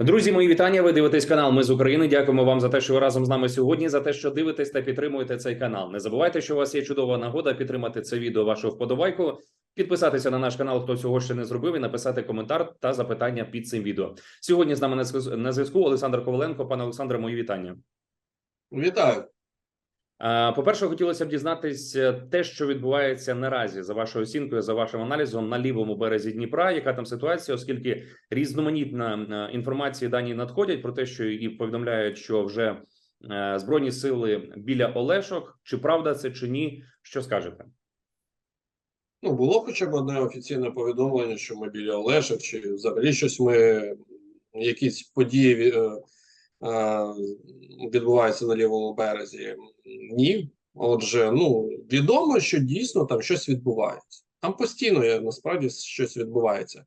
Друзі, мої вітання. Ви дивитесь канал. Ми з України. Дякуємо вам за те, що ви разом з нами сьогодні. За те, що дивитесь та підтримуєте цей канал. Не забувайте, що у вас є чудова нагода підтримати це відео вашого вподобайку, підписатися на наш канал, хто цього ще не зробив, і написати коментар та запитання під цим відео. Сьогодні з нами на зв'язку Олександр Коваленко. Пане Олександре, мої вітання. Вітаю. А, По-перше, хотілося б дізнатись е, те, що відбувається наразі за вашою оцінкою, за вашим аналізом на лівому березі Дніпра. Яка там ситуація, оскільки різноманітна е, інформація дані надходять про те, що і повідомляють, що вже е, збройні сили біля Олешок. Чи правда це чи ні? Що скажете? Ну, було хоча б одне офіційне повідомлення, що ми біля Олешок, чи взагалі щось ми, якісь події е, е, відбуваються на лівому березі. Ні. Отже, ну відомо, що дійсно там щось відбувається. Там постійно насправді щось відбувається. Е,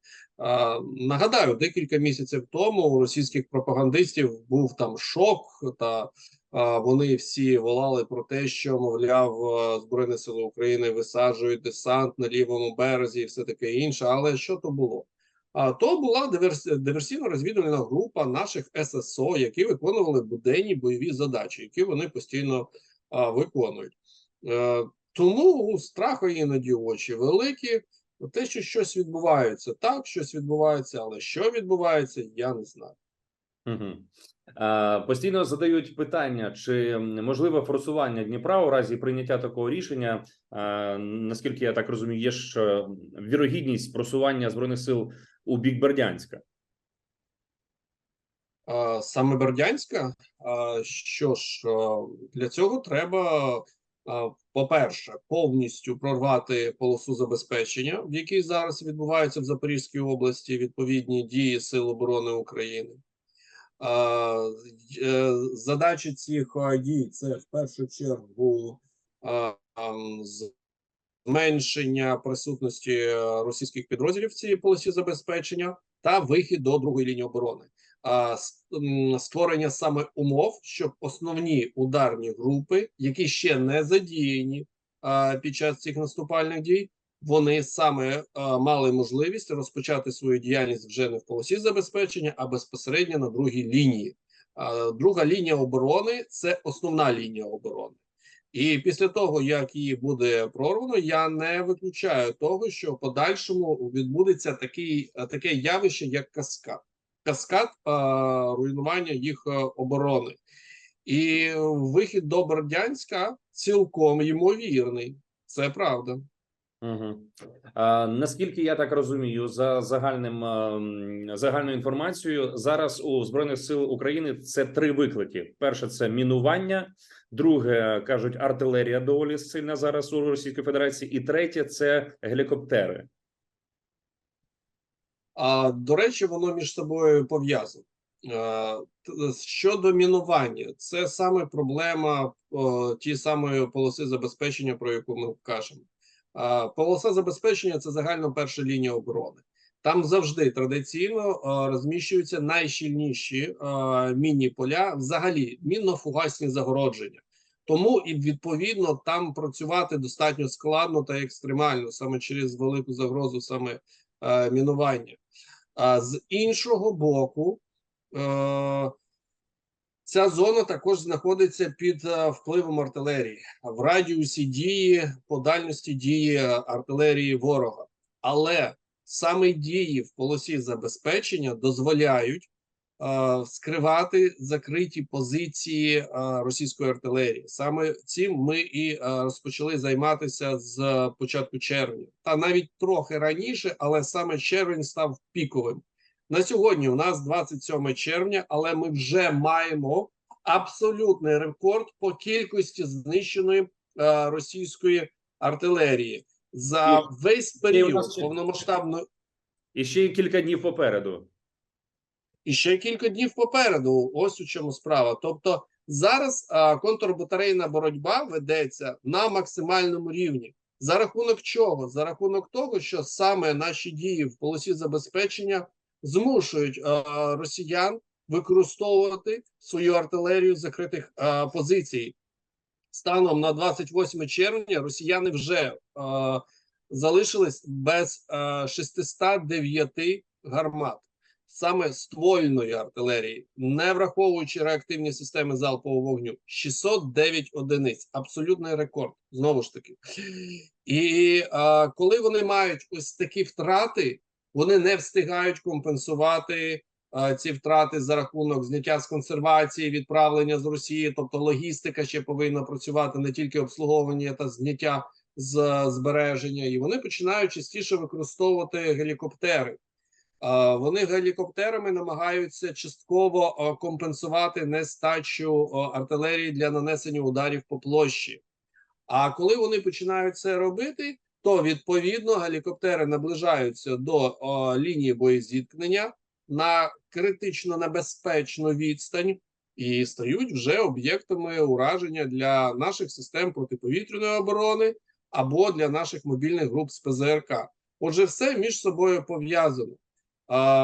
нагадаю, декілька місяців тому у російських пропагандистів був там шок та А, Вони всі волали про те, що мовляв Збройні Сили України висаджують десант на лівому березі і все таке інше. Але що то було? А то була диверс... диверсійно-розвідувальна група наших ССО, які виконували буденні бойові задачі, які вони постійно а, виконують. Е, тому у страху іноді очі великі. Те, що щось відбувається, так щось відбувається, але що відбувається, я не знаю. Угу. А, постійно задають питання, чи можливе форсування Дніпра у разі прийняття такого рішення. А, наскільки я так розумію, є ж е, вірогідність просування збройних сил у бік Бердянська. Саме Бердянська, що ж, для цього треба, по-перше, повністю прорвати полосу забезпечення, в якій зараз відбуваються в Запорізькій області відповідні дії Сил оборони України. Е, цих дій це в першу чергу зменшення присутності е, російських підрозділів в цій полосі забезпечення та вихід до другої лінії оборони. Створення саме умов, щоб основні ударні групи, які ще не задіяні під час цих наступальних дій, вони саме мали можливість розпочати свою діяльність вже не в полосі забезпечення, а безпосередньо на другій лінії. Друга лінія оборони це основна лінія оборони. І після того, як її буде прорвано, я не виключаю того, що подальшому відбудеться такий, таке явище, як каскад, каскад руйнування їх е, оборони. І вихід до Бердянська цілком ймовірний. Це правда. Угу. А, наскільки я так розумію, за загальним загальною інформацією, зараз у збройних сил України це три виклики: перше це мінування, друге кажуть, артилерія доволі сильна зараз у Російській Федерації, і третє це гелікоптери. А до речі, воно між собою пов'язано. Е, Щодо мінування, це саме проблема ті самої полоси забезпечення, про яку ми кажемо. Полоса забезпечення це загальна перша лінія оборони. Там завжди традиційно розміщуються найщільніші мінні поля, взагалі мінно-фугасні загородження. Тому і відповідно там працювати достатньо складно та екстремально, саме через велику загрозу, саме е, мінування. А з іншого боку, е, ця зона також знаходиться під е, впливом артилерії в радіусі дії, по дальності дії артилерії ворога. Але саме дії в полосі забезпечення дозволяють скривати закриті позиції е, російської артилерії. Саме цим ми і е, розпочали займатися з початку червня, та навіть трохи раніше, але саме червень став піковим. На сьогодні у нас 27 червня, але ми вже маємо абсолютний рекорд по кількості знищеної е, російської артилерії за І- весь період повномасштабної. І ще кілька днів попереду. І ще кілька днів попереду. Ось у чому справа. Тобто зараз а, контрбатарейна боротьба ведеться на максимальному рівні. За рахунок чого? За рахунок того, що саме наші дії в полосі забезпечення змушують а, росіян використовувати свою артилерію закритих а, позицій. Станом на 28 червня росіяни вже а, залишились без а, 609 гармат. Саме ствольної артилерії, не враховуючи реактивні системи залпового вогню, 609 одиниць. Абсолютний рекорд. Знову ж таки. І а, коли вони мають ось такі втрати, вони не встигають компенсувати ці втрати за рахунок зняття з консервації, відправлення з Росії. Тобто логістика ще повинна працювати не тільки обслуговування та зняття з збереження, і вони починають частіше використовувати гелікоптери. Вони гелікоптерами намагаються частково компенсувати нестачу артилерії для нанесення ударів по площі. А коли вони починають це робити, то відповідно гелікоптери наближаються до о, лінії боєзіткнення на критично небезпечну відстань і стають вже об'єктами ураження для наших систем протиповітряної оборони або для наших мобільних груп з ПЗРК. Отже, все між собою пов'язано.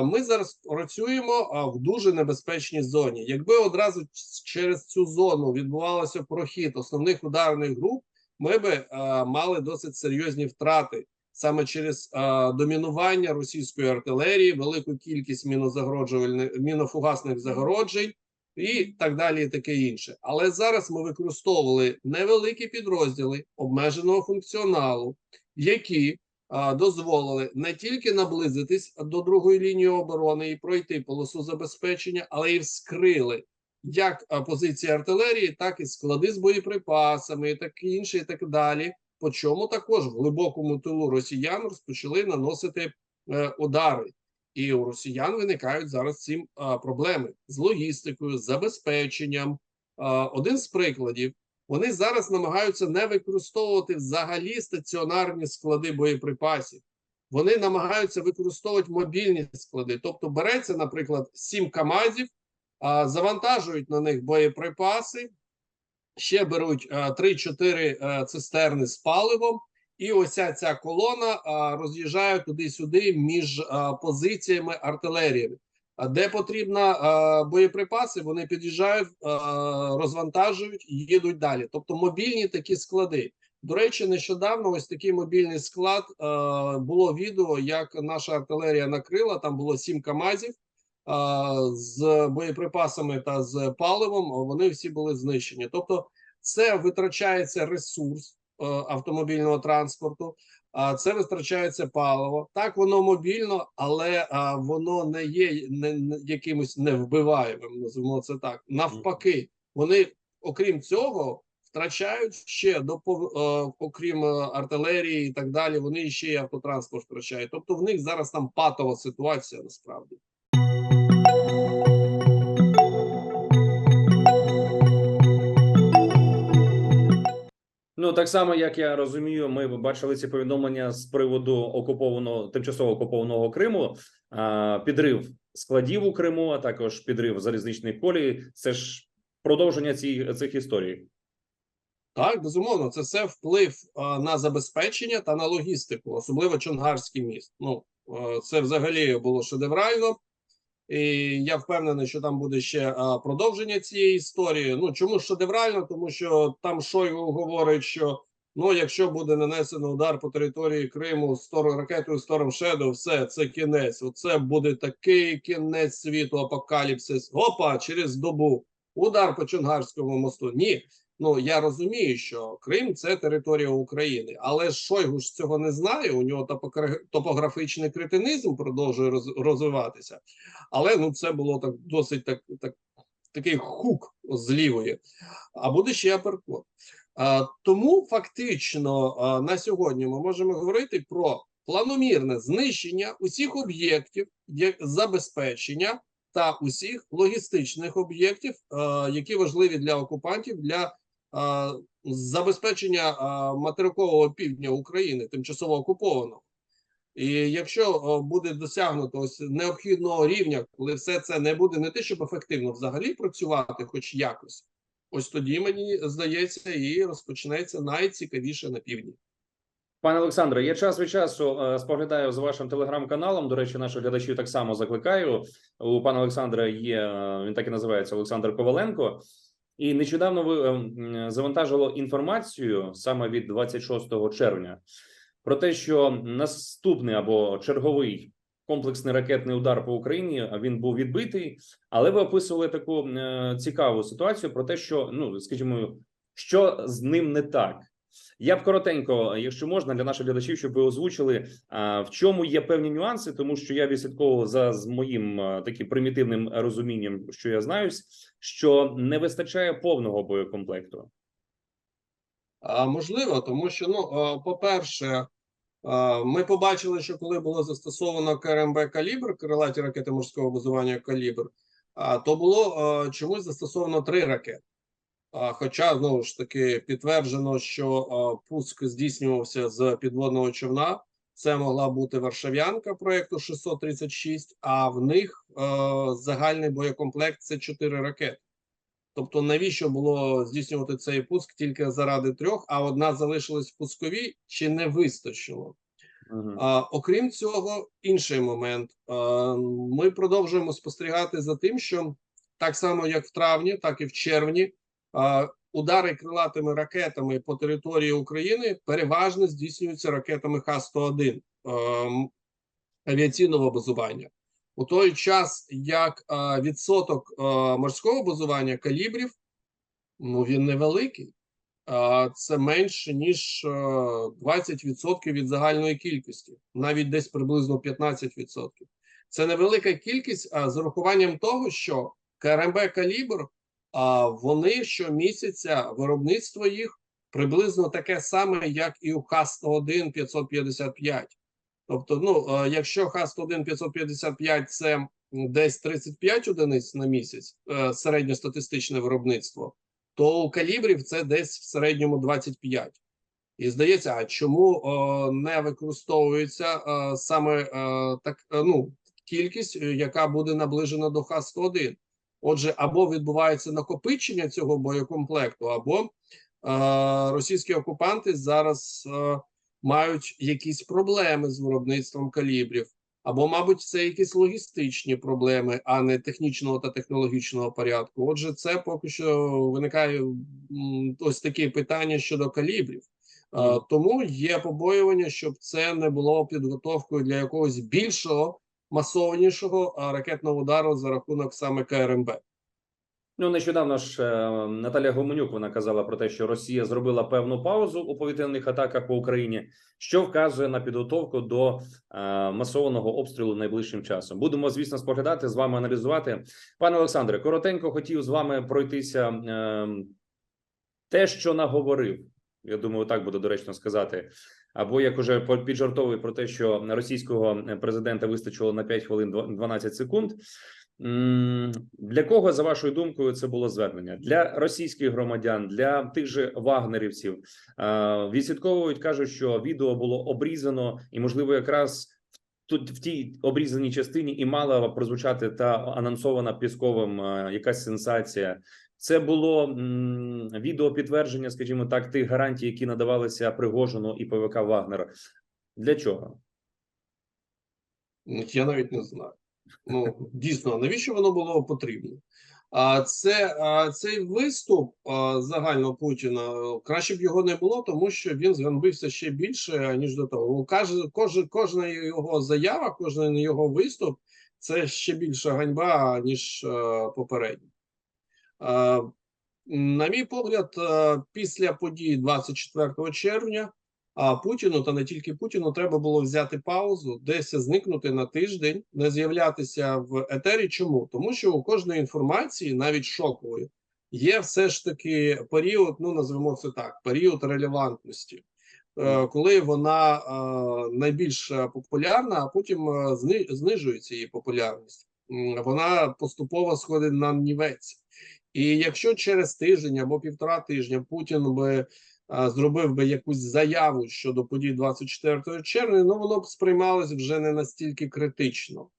Ми зараз працюємо в дуже небезпечній зоні. Якби одразу через цю зону відбувався прохід основних ударних груп, ми би мали досить серйозні втрати саме через домінування російської артилерії, велику кількість мінозагороджувальних мінофугасних загороджень і так далі, і таке інше. Але зараз ми використовували невеликі підрозділи обмеженого функціоналу, які дозволили не тільки наблизитись до другої лінії оборони і пройти полосу забезпечення, але й вскрили як позиції артилерії, так і склади з боєприпасами, і так інше, і так далі. По чому також в глибокому тилу росіян розпочали наносити е, удари. І у росіян виникають зараз цим а, проблеми з логістикою, з забезпеченням. А, один з прикладів: вони зараз намагаються не використовувати взагалі стаціонарні склади боєприпасів. Вони намагаються використовувати мобільні склади. Тобто береться, наприклад, сім КАМАЗів, завантажують на них боєприпаси, ще беруть а, 3-4 цистерни з паливом, і ося ця колона роз'їжджає туди-сюди між позиціями артилерії. Де потрібно боєприпаси, вони під'їжджають, розвантажують і їдуть далі. Тобто мобільні такі склади. До речі, нещодавно ось такий мобільний склад було відео, як наша артилерія накрила. Там було сім КАМАЗів з боєприпасами та з паливом. Вони всі були знищені. Тобто, це витрачається ресурс автомобільного транспорту. Це витрачається паливо. Так, воно мобільно, але воно не є не, якимось невбиваємим. Називаємо це так. Навпаки, вони, окрім цього, втрачають ще до окрім артилерії і так далі. Вони ще й автотранспорт втрачають. Тобто, в них зараз там патова ситуація насправді. Ну так само, як я розумію, ми бачили ці повідомлення з приводу окупованого тимчасово окупованого Криму, підрив складів у Криму, а також підрив залізничних колій. Це ж продовження ці, цих історій. Так, безумовно, це все вплив на забезпечення та на логістику, особливо Чонгарський міст. Ну це взагалі було шедеврально, і я впевнений, що там буде ще продовження цієї історії. Ну чому шедеврально? Тому що там Шойгу говорить, що ну, якщо буде нанесено удар по території Криму ракетою Storm Shadow, все це кінець. Оце буде такий кінець світу, апокаліпсис. Опа, через добу. Удар по Чонгарському мосту. Ні. Ну я розумію, що Крим це територія України, але Шойгу ж цього не знає. У нього топографічний кретинизм продовжує роз- розвиватися. Але ну це було так досить так, так такий хук з лівої. А буде ще аперкот. А, тому фактично на сьогодні ми можемо говорити про планомірне знищення усіх об'єктів є- забезпечення та усіх логістичних об'єктів, які важливі для окупантів для забезпечення материкового півдня України, тимчасово окупованого. І якщо буде досягнуто ось необхідного рівня, коли все це не буде не те, щоб ефективно взагалі працювати, хоч якось, ось тоді мені здається, і розпочнеться найцікавіше на півдні. Пане Олександре, я час від часу е, споглядаю за вашим телеграм-каналом. До речі, наших глядачів так само закликаю. У пана Олександра є е, він так і називається Олександр Коваленко. І нещодавно ви е, завантажило інформацію саме від 26 червня про те, що наступний або черговий комплексний ракетний удар по Україні. Він був відбитий, але ви описували таку е, цікаву ситуацію про те, що ну скажімо, що з ним не так. Я б коротенько, якщо можна, для наших глядачів, щоб ви озвучили, в чому є певні нюанси, тому що я відслідковував за з моїм таким примітивним розумінням, що я знаюсь, що не вистачає повного боєкомплекту. А можливо, тому що ну, по-перше, ми побачили, що коли було застосовано КРМБ Калібр, крилаті ракети морського базування Калібр, то було чомусь застосовано три ракети. Хоча знову ж таки підтверджено, що пуск здійснювався з підводного човна. Це могла бути Варшавянка проєкту 636, а в них е, загальний боєкомплект це 4 ракети. Тобто, навіщо було здійснювати цей пуск тільки заради трьох, а одна залишилась в пусковій, чи не вистачило? Мгм. А, окрім цього, інший момент. А, ми продовжуємо спостерігати за тим, що так само, як в травні, так і в червні, удари крилатими ракетами по території України переважно здійснюються ракетами Х-101 ем, авіаційного базування. У той час, як відсоток морського базування калібрів, ну він невеликий. Це менше ніж е, 20% від загальної кількості, навіть десь приблизно 15%. Це невелика кількість, а з урахуванням того, що КРМБ калібр, а вони щомісяця виробництво їх приблизно таке саме, як і у Х-101 555. Тобто, ну е, якщо Х-101 555 це десь 35 одиниць на місяць, е, середньостатистичне виробництво, то у калібрів це десь в середньому 25. І здається, а чому е, не використовується саме так ну, кількість, яка буде наближена до Х-101? Отже, або відбувається накопичення цього боєкомплекту, або е, російські окупанти зараз е, мають якісь проблеми з виробництвом калібрів, або, мабуть, це якісь логістичні проблеми, а не технічного та технологічного порядку. Отже, це поки що виникає ось такі питання щодо калібрів. Е, Тому є побоювання, щоб це не було підготовкою для якогось більшого масованішого ракетного удару за рахунок саме КРМБ. Ну нещодавно ж е, Наталя Гуменюк вона казала про те, що Росія зробила певну паузу у повітряних атаках по Україні, що вказує на підготовку до е, масованого обстрілу найближчим часом. Будемо, звісно, споглядати з вами аналізувати. Пане Олександре, коротенько хотів з вами пройтися е, те, що наговорив. Я думаю, так буде доречно сказати. Або як уже піджартовую про те, що російського президента вистачило на 5 хвилин дв- 12 секунд. Для кого, за вашою думкою, це було звернення? Для російських громадян, для тих же вагнерівців Е, відслідковують, кажуть, що відео було обрізано, і можливо, якраз тут в тій обрізаній частині і мала прозвучати та анонсована Пісковим е, якась сенсація. Це було м, відео підтвердження, скажімо так, тих гарантій, які надавалися Пригожину і ПВК Вагнер. Для чого? Ну, Я навіть не знаю. Ну дійсно, навіщо воно було потрібно? А це а, цей виступ а, загально Путіна краще б його не було, тому що він зганбився ще більше ніж до того. Каже, кожен кожна його заява, кожен його виступ це ще більша ганьба ніж а, попередній. На мій погляд, після подій 24 червня. А Путіну та не тільки Путіну треба було взяти паузу, десь зникнути на тиждень, не з'являтися в етері. Чому? Тому що у кожної інформації, навіть шокової, є все ж таки період, ну назвемо це так: період релевантності, е, коли вона найбільш популярна, а потім е, зни- знижується її популярність. Вона поступово сходить на нівець. І якщо через тиждень або півтора тижня Путін би а, зробив би якусь заяву щодо подій 24 червня, ну воно б сприймалось вже не настільки критично.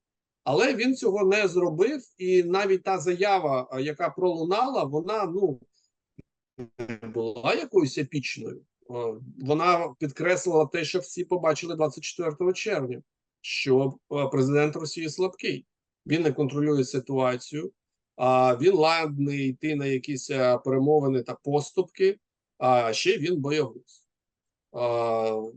Але він цього не зробив, і навіть та заява, яка пролунала, вона ну не була якоюсь епічною. Вона підкреслила те, що всі побачили 24 червня, що президент Росії слабкий. Він не контролює ситуацію, він ладний йти на якісь е, перемовини та поступки а ще він боягуз.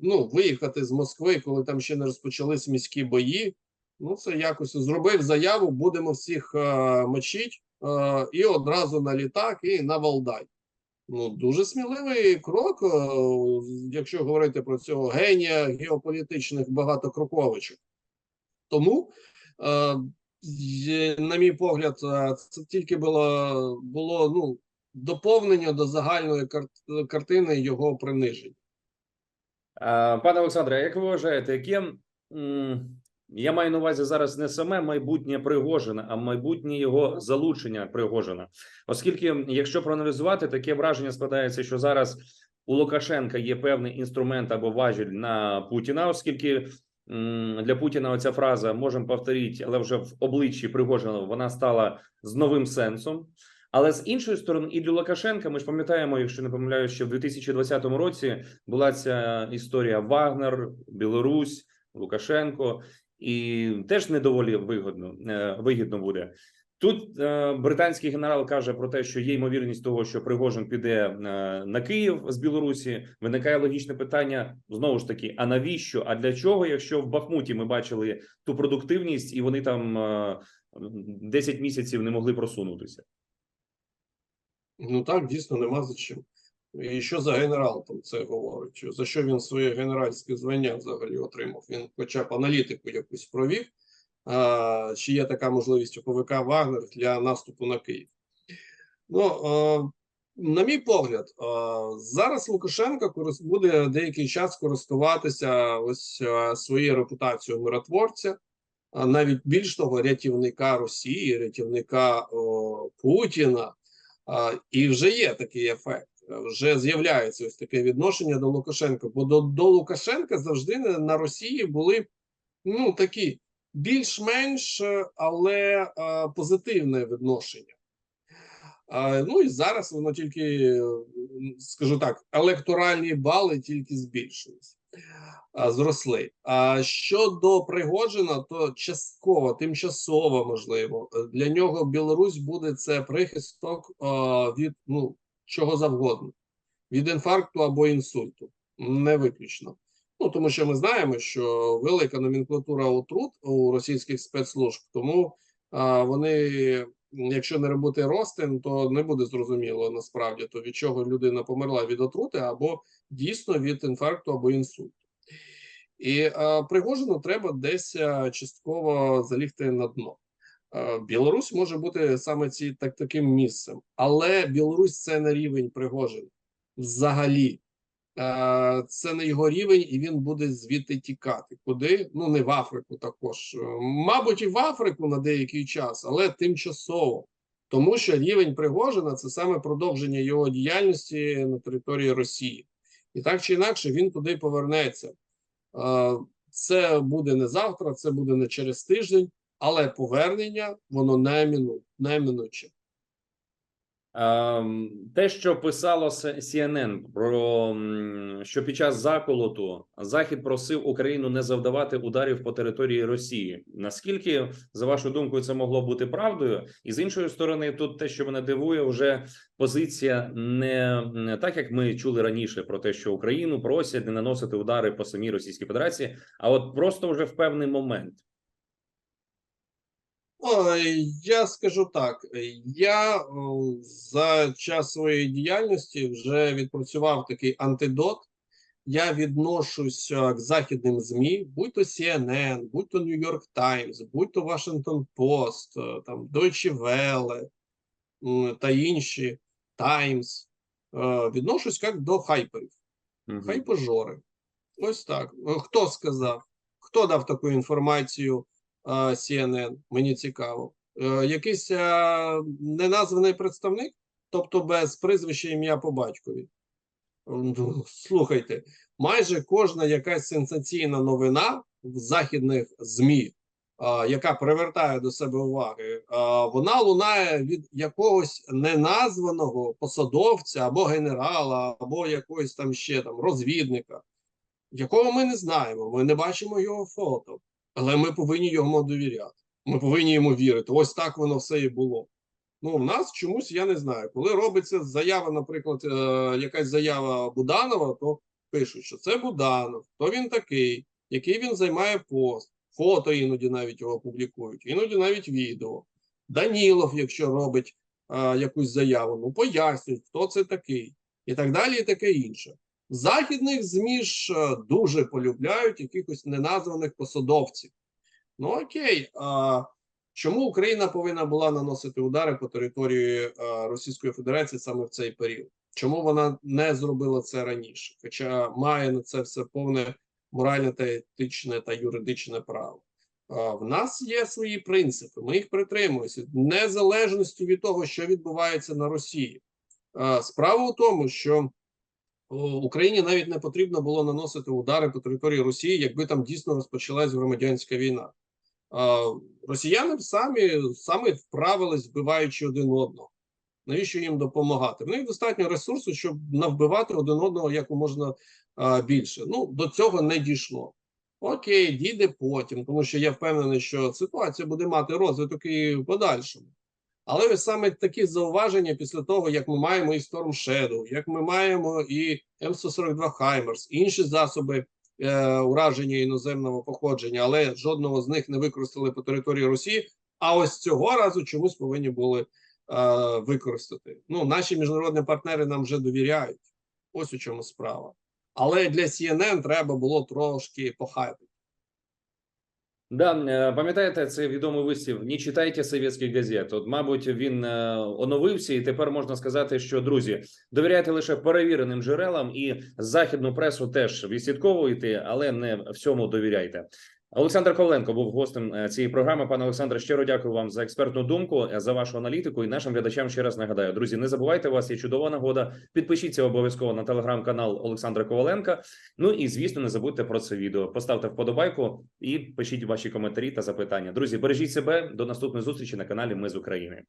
Ну, виїхати з Москви, коли там ще не розпочались міські бої, Ну, це якось зробив заяву, будемо всіх е, мочить е, і одразу на літак і на Валдай. Ну, дуже сміливий крок, якщо говорити про цього генія геополітичних багатокроковичів. Тому, на мій погляд, е, це тільки було, було ну, доповнення до загальної кар- картини його приниження. Пане Олександре, як ви вважаєте, яке м, я маю на увазі зараз не саме майбутнє Пригожина, а майбутнє його залучення Пригожина? Оскільки, якщо проаналізувати, таке враження складається, що зараз у Лукашенка є певний інструмент або важіль на Путіна, оскільки для Путіна оця фраза можемо повторити, але вже в обличчі Пригожина вона стала з новим сенсом. Але з іншої сторони, і для Лукашенка, ми ж пам'ятаємо, якщо не помиляюсь, що в 2020 році була ця історія Вагнер, Білорусь, Лукашенко, і теж не доволі вигодно е, вигідно буде. Тут е, британський генерал каже про те, що є ймовірність того, що Пригожин піде е, на Київ з Білорусі. Виникає логічне питання знову ж таки: а навіщо? А для чого, якщо в Бахмуті ми бачили ту продуктивність, і вони там е, 10 місяців не могли просунутися? Ну так, дійсно, нема за чим. І що за генерал там це говорить? За що він своє генеральське звання взагалі отримав? Він хоча б аналітику якусь провів, чи є така можливість у ПВК Вагнер для наступу на Київ? Ну, на мій погляд, зараз Лукашенко буде деякий час користуватися ось своєю репутацією миротворця, навіть більш того, рятівника Росії, рятівника Путіна. І вже є такий ефект. Вже з'являється ось таке відношення до Лукашенка. Бо до, до Лукашенка завжди на Росії були ну такі більш-менш, е, але е, позитивне відношення. Ну і зараз воно тільки, е, скажу так, електоральні бали тільки збільшились, зросли. А щодо Пригожина, то частково, тимчасово, можливо, для нього Білорусь буде це прихисток від ну, чого завгодно, від інфаркту або інсульту. Не виключно. Ну, тому що ми знаємо, що велика номенклатура отрут у російських спецслужб, тому а, вони, якщо не робити розтин, то не буде зрозуміло насправді, то від чого людина померла від отрути, або дійсно від інфаркту або інсульту. І а, Пригожину треба десь а, частково залігти на дно. Е, Білорусь може бути саме ці так таким місцем, але Білорусь це не рівень Пригожина взагалі. Е, Це не його рівень, і він буде звідти тікати. Куди? Ну не в Африку також. Е, Мабуть, і в Африку на деякий час, але тимчасово. Тому що рівень Пригожина це саме продовження його діяльності на території Росії. І так чи інакше він туди повернеться. Е, Це буде не завтра, це буде не через тиждень але повернення воно немину, неминуче. Ем, Те, що писало CNN про що під час заколоту Захід просив Україну не завдавати ударів по території Росії. Наскільки, за вашою думкою, це могло бути правдою? І з іншої сторони, тут те, що мене дивує, вже позиція не, не так, як ми чули раніше, про те, що Україну просять не наносити удари по самій Російській Федерації, а от просто вже в певний момент. Ой, я скажу так: я за час своєї діяльності вже відпрацював такий антидот. Я відношусь е, к західним ЗМІ, будь то CNN, будь то New York Times, будь то Washington Post, е, там Deutsche Welle та інші Times. е, Відношусь як до хайперів. Мгм. Хайпожори. Ось так. Е, Хто сказав? Хто дав таку інформацію е, CNN? Мені цікаво. Е, Якийсь е, неназваний представник, тобто без прізвища ім'я по батькові. Ну, Слухайте, майже кожна якась сенсаційна новина в західних ЗМІ, яка привертає до себе уваги, вона лунає від якогось неназваного посадовця або генерала, або якогось там ще там розвідника, якого ми не знаємо. Ми не бачимо його фото, але ми повинні йому довіряти. Ми повинні йому вірити. Ось так воно все і було. Ну, в нас чомусь я не знаю. Коли робиться заява, наприклад, е, якась заява Буданова, то пишуть, що це Буданов, хто він такий, який він займає пост. фото іноді навіть його публікують, іноді навіть відео. Данілов, якщо робить а, якусь заяву, ну пояснюють, хто це такий, і так далі, і таке інше. Західних ЗМІ ж е, дуже полюбляють якихось неназваних посадовців. Ну окей, а чому Україна повинна була наносити удари по території е, Російської Федерації саме в цей період? Чому вона не зробила це раніше? Хоча має на це все повне моральне та етичне та юридичне право. В нас є свої принципи, ми їх притримуємося, незалежності від того, що відбувається на Росії. Справа у тому, що Україні навіть не потрібно було наносити удари по території Росії, якби там дійсно розпочалась громадянська війна. Росіяни самі самі вправились, вбиваючи один одного. Навіщо їм допомагати? В них достатньо ресурсу, щоб навбивати один одного як можна більше. Ну до цього не дійшло. Окей, дійде потім, тому що я впевнений, що ситуація буде мати розвиток і в подальшому. Але саме такі зауваження після того, як ми маємо і Storm Shadow, як ми маємо і М142 Хаймерс, інші засоби е, ураження іноземного походження, але жодного з них не використали по території Росії. А ось цього разу чомусь повинні були е, використати. Ну, наші міжнародні партнери нам вже довіряють. Ось у чому справа. Але для CNN треба було трошки похайпити. Да, пам'ятаєте, це відомий вислів «Не читайте совєтських газет». От, мабуть, він е, оновився, і тепер можна сказати, що друзі, довіряйте лише перевіреним джерелам і західну пресу теж відслідковуйте, але не всьому довіряйте. Олександр Коваленко був гостем е, цієї програми. Пане Олександре, щиро дякую вам за експертну думку, е, за вашу аналітику. І нашим глядачам ще раз нагадаю, друзі, не забувайте вас є чудова нагода. Підпишіться обов'язково на телеграм-канал Олександра Коваленка. Ну і звісно, не забудьте про це відео. Поставте вподобайку і пишіть ваші коментарі та запитання. Друзі, бережіть себе до наступної зустрічі на каналі Ми з України.